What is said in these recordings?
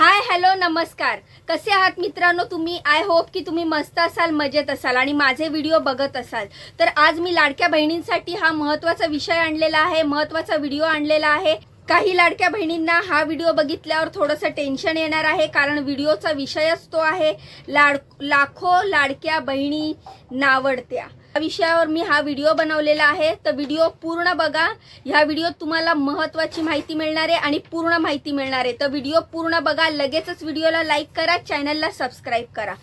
Hi hello नमस्कार. कसे आहात मित्रांनो तुम्ही? आय होप की तुम्ही मस्त असाल मजेत असाल आणि माझे व्हिडिओ बघत असाल. तर आज मी लाडक्या बहिणींसाठी हा महत्त्वाचा विषय आणलेला आहे महत्त्वाचा व्हिडिओ आणलेला आहे. काही लाडक्या बहिणींना हा व्हिडिओ बघितल्यावर थोडंसं टेन्शन येणार आहे कारण व्हिडिओचा विषयच तो आहे लाड लाखो लाडक्या बहिणी नावडत्या. विषयावर मी हा व्हिडिओ बनवलेला आहे. तर व्हिडिओ पूर्ण बघा. ह्या व्हिडिओत तुम्हाला महत्त्वाची माहिती मिळणार आहे आणि पूर्ण माहिती मिळणार आहे. तर व्हिडिओ पूर्ण बघा. लगेचच व्हिडिओला लाईक करा. चॅनलला सबस्क्राईब करा.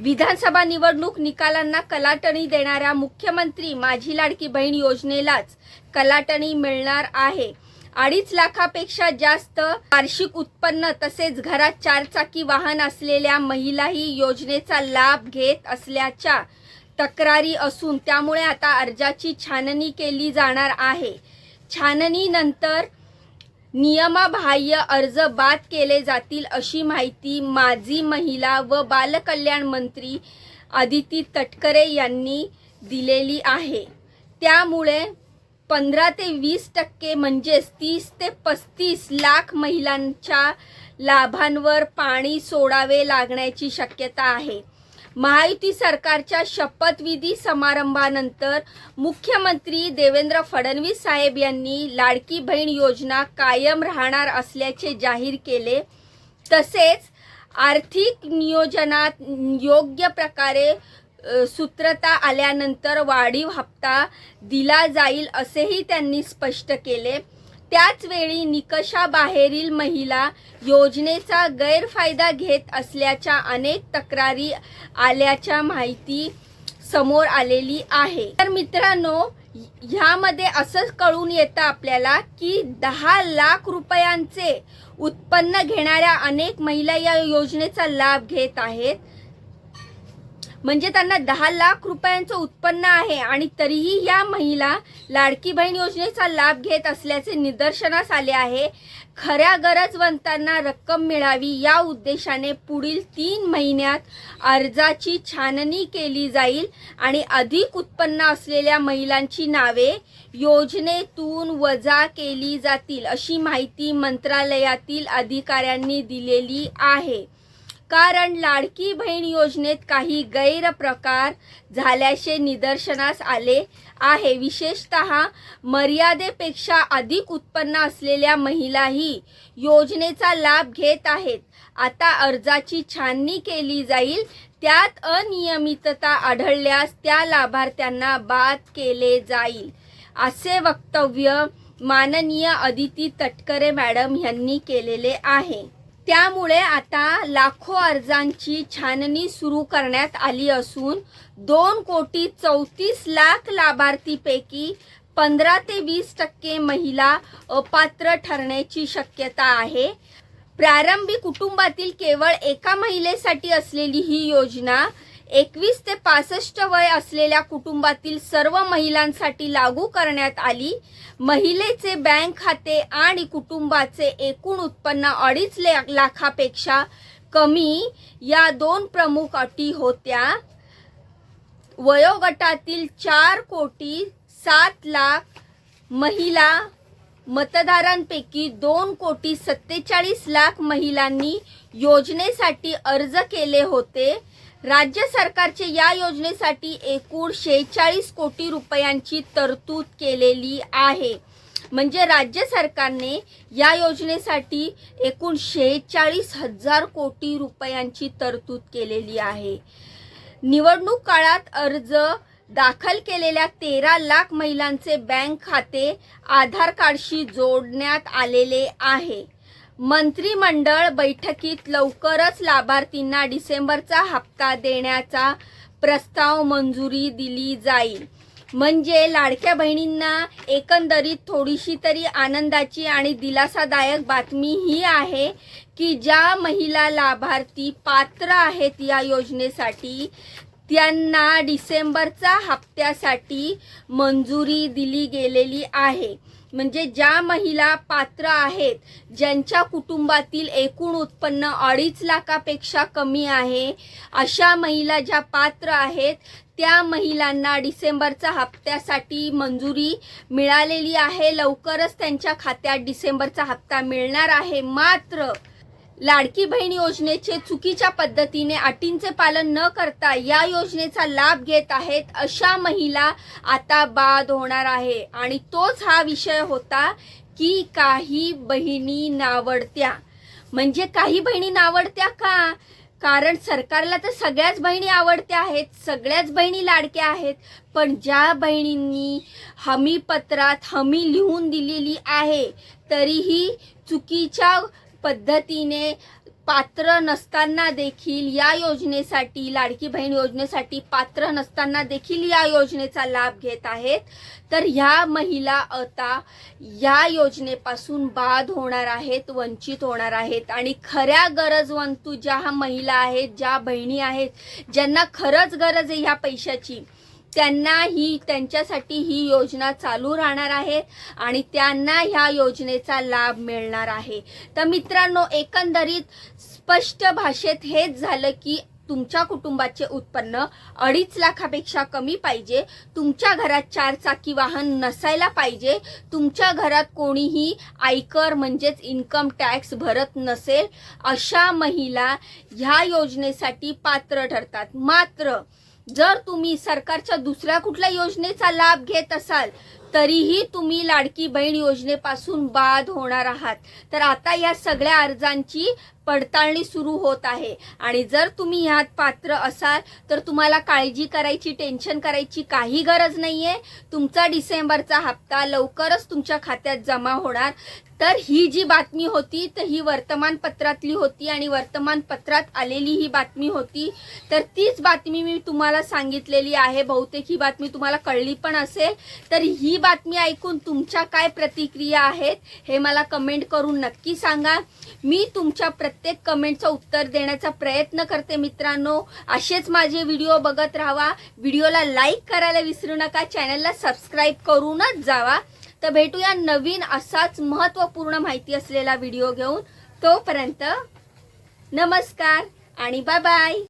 विधानसभा निवडणूक निकालांना कलाटणी देणाऱ्या मुख्यमंत्री माझी लाडकी बहीण योजनेलाच कलाटणी मिळणार आहे. अडीच लाखापेक्षा जास्त वार्षिक उत्पन्न तसेच घरात चारचाकी वाहन असलेल्या महिलाही योजनेचा लाभ घेत असल्याच्या तक्रारी असून त्यामुळे आता अर्जाची छाननी केली जाणार आहे. छाननीनंतर नियमाबाह्य अर्ज बाद केले जातील अशी माहिती माजी महिला व बालकल्याण मंत्री आदिती तटकरे यांनी दिलेली आहे. त्यामुळे पंधरा ते वीस टक्के म्हणजेच तीस ते पस्तीस लाख महिलांच्या लाभांवर पाणी सोडावे लागण्याची शक्यता आहे. महायुती सरकारच्या शपथविधी समारंभानंतर मुख्यमंत्री देवेंद्र फडणवीस साहेब यांनी लाडकी बहीण योजना कायम राहणार असल्याचे जाहीर केले. तसेच आर्थिक नियोजनात योग्य प्रकारे सूत्रता आल्यानंतर वाढीव हप्ता दिला जाईल असेही त्यांनी स्पष्ट केले. त्याचवेळी निकषाबाहेरील महिला योजनेचा गैरफायदा घेत असल्याच्या अनेक तक्रारी आल्याच्या माहिती समोर आलेली आहे. तर मित्रांनो ह्यामध्ये असं कळून येतं आपल्याला की दहा लाख रुपयांचे उत्पन्न घेणाऱ्या अनेक महिला या योजनेचा लाभ घेत आहेत. म्हणजे त्यांना दहा लाख रुपयांचं उत्पन्न आहे आणि तरीही या महिला लाडकी बहीण योजनेचा लाभ घेत असल्याचे निदर्शनास आले आहे. खऱ्या गरजवंतांना रक्कम मिळावी या उद्देशाने पुढील तीन महिन्यात अर्जाची छाननी केली जाईल आणि अधिक उत्पन्न असलेल्या महिलांची नावे योजनेतून वजा केली जातील अशी माहिती मंत्रालयातील अधिकाऱ्यांनी दिलेली आहे. कारण लाडकी बहीण योजनेत काही गैरप्रकार झाल्याचे निदर्शनास आले आहे. विशेषत मर्यादेपेक्षा अधिक उत्पन्न असलेल्या महिलाही योजनेचा लाभ घेत आहेत. आता अर्जाची छाननी केली जाईल. त्यात अनियमितता आढळल्यास त्या लाभार्थ्यांना बाद केले जाईल असे वक्तव्य माननीय अदिती तटकरे मॅडम यांनी केलेले आहे. त्यामुळे आता लाखो अर्जांची छाननी सुरू करण्यात आली असून दोन कोटी चौतीस लाख लाभार्थीपैकी पंधरा ते वीस टक्के महिला अपात्र ठरण्याची शक्यता आहे. प्रारंभी कुटुंबातील केवळ एका महिलेसाठी असलेली ही योजना एकवीस ते पासष्ट वय असलेल्या कुटुंबातील सर्व महिलांसाठी लागू करण्यात आली. महिलेचे बँक खाते आणि कुटुंबाचे एकूण उत्पन्न अडीच लाखापेक्षा कमी या दोन प्रमुख अटी होत्या. वयोगटातील चार कोटी सात लाख महिला मतदारांपैकी दोन कोटी सत्तेचाळीस लाख महिलांनी योजनेसाठी अर्ज केले होते. राज्य सरकारचे या योजनेसाठी एकूण शेहेचाळीस कोटी रुपयांची तरतूद केलेली आहे. म्हणजे राज्य सरकारने या योजनेसाठी एकूण शेहेचाळीस हजार कोटी रुपयांची तरतूद केलेली आहे. निवडणूक काळात अर्ज दाखल केलेल्या तेरा लाख महिलांचे बँक खाते आधार कार्डशी जोडण्यात आलेले आहे. मंत्रिमंडळ बैठकीत लवकरच लाभार्थींना डिसेंबरचा हप्ता देण्याचा प्रस्ताव मंजुरी दिली जाईल. म्हणजे लाडक्या बहिणींना एकंदरीत थोडीशी तरी आनंदाची आणि दिलासादायक बातमी ही आहे की ज्या महिला लाभार्थी पात्र आहेत या योजनेसाठी त्यांना डिसेंबरचा हप्त्यासाठी मंजुरी दिली गेलेली आहे. म्हणजे ज्या महिला पात्र आहेत ज्यांच्या कुटुंबातील एकूण उत्पन्न अडीच लाखापेक्षा कमी आहे अशा महिला ज्या पात्र आहेत त्या महिलांना डिसेंबरचा हप्त्यासाठी मंजुरी मिळालेली आहे. लवकरच त्यांच्या खात्यात डिसेंबरचा हप्ता मिळणार आहे. मात्र लाडकी बहीण योजनेचे चुकीच्या पद्धतीने अटींचे पालन न करता या योजनेचा लाभ घेत आहेत अशा महिला आता बाद होणार आहे. आणि तोच हा विषय होता की काही बहिणी नावडत्या. म्हणजे काही बहिणी नावडत्या का? कारण सरकारला तर सगळ्याच बहिणी आवडत्या आहेत सगळ्याच बहिणी लाडक्या आहेत पण ज्या बहिणींनी हमीपत्रात हमी लिहून दिलेली आहे तरीही चुकीच्या पद्धतीने पात्र नसताना देखील या योजनेसाठी लाडकी बहीण योजनेसाठी पात्र नसताना देखील या योजनेचा लाभ घेत आहेत. तर ह्या महिला आता या योजनेपासून बाद होणार आहेत वंचित होणार आहेत. आणि खऱ्या गरजवंतू ज्या महिला आहेत ज्या बहिणी आहेत ज्यांना खरंच गरज आहे ह्या पैशाची त्यांना ही त्यांच्यासाठी ही योजना चालू राहणार आहे आणि त्यांना ह्या योजनेचा लाभ मिळणार आहे. तर मित्रांनो एकंदरीत स्पष्ट भाषेत हेच झालं की तुमच्या कुटुंबाचे उत्पन्न अडीच लाखापेक्षा कमी पाहिजे तुमच्या घरात चार चाकी वाहन नसायला पाहिजे तुमच्या घरात कोणीही आयकर म्हणजेच इन्कम टॅक्स भरत नसेल अशा महिला ह्या योजनेसाठी पात्र ठरतात. मात्र जर तुम्ही सरकारच्या दुसऱ्या कुठल्या योजनेचा लाभ घेत असाल तरीही तुम्ही लाडकी बहीण योजनेपासून बाद होणार आहात. तर आता या सगळ्या अर्जांची पडताळणी सुरू होत आहे. आणि जर तुम्ही ह्यात पात्र असाल तर तुम्हाला काळजी करायची टेन्शन करायची काही गरज नाही आहे तुमचा डिसेंबरचा हप्ता लवकरच तुमच्या खात्यात जमा होणार. तर ही जी बातमी होती तर ही वर्तमानपत्रातली होती आणि वर्तमानपत्रात आलेली ही बातमी होती. तर तीच बातमी मी तुम्हाला सांगितलेली आहे. बहुतेक ही बातमी तुम्हाला कळली पण असेल. तर ही बातमी ऐकून तुमच्या काय प्रतिक्रिया आहेत हे मला कमेंट करून नक्की सांगा. मी तुमच्या प्रत्येक कमेंटचं उत्तर देण्याचा प्रयत्न करते मित्रांनो. असेच माझे व्हिडिओ बघत राहा. व्हिडिओला लाईक करायला विसरू नका. चॅनलला सबस्क्राईब करूनच जावा. तर भेटूया नवीन असाच महत्त्वपूर्ण माहिती असलेला व्हिडिओ घेऊन. तोपर्यंत नमस्कार आणि बाय बाय